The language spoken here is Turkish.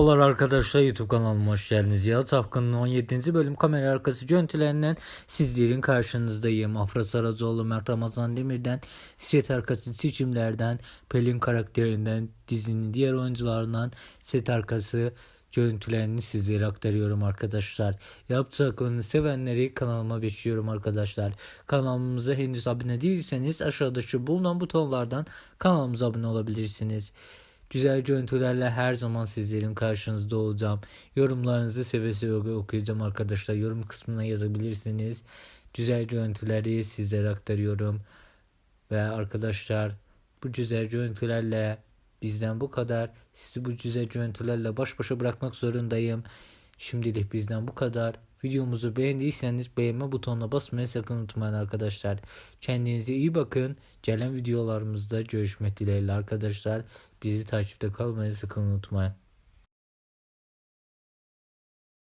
Merhabalar arkadaşlar YouTube kanalıma hoş geldiniz. Yalı Tapkan'ın 17. bölüm kamera arkası görüntülerinden sizlerin karşınızdayım. Afra Saracoğlu, Mert Ramazan Demir'den, set arkası seçimlerden, Pelin karakterinden, dizinin diğer oyuncularından set arkası görüntülerini sizlere aktarıyorum arkadaşlar. Yaptıklarını sevenleri kanalıma bekliyorum arkadaşlar. Kanalımıza henüz abone değilseniz aşağıdaki bulunan butonlardan kanalımıza abone olabilirsiniz. Güzel görüntülerle her zaman sizlerin karşınızda olacağım. Yorumlarınızı seve seve okuyacağım arkadaşlar. Yorum kısmına yazabilirsiniz. Güzel görüntüleri sizlere aktarıyorum. Ve arkadaşlar bu güzel görüntülerle bizden bu kadar. Sizi bu güzel görüntülerle baş başa bırakmak zorundayım. Şimdilik bizden bu kadar. Videomuzu beğendiyseniz beğenme butonuna basmayı sakın unutmayın arkadaşlar. Kendinize iyi bakın. Gelen videolarımızda görüşmek dileğiyle arkadaşlar. Bizi takipte kalmayı sakın unutmayın.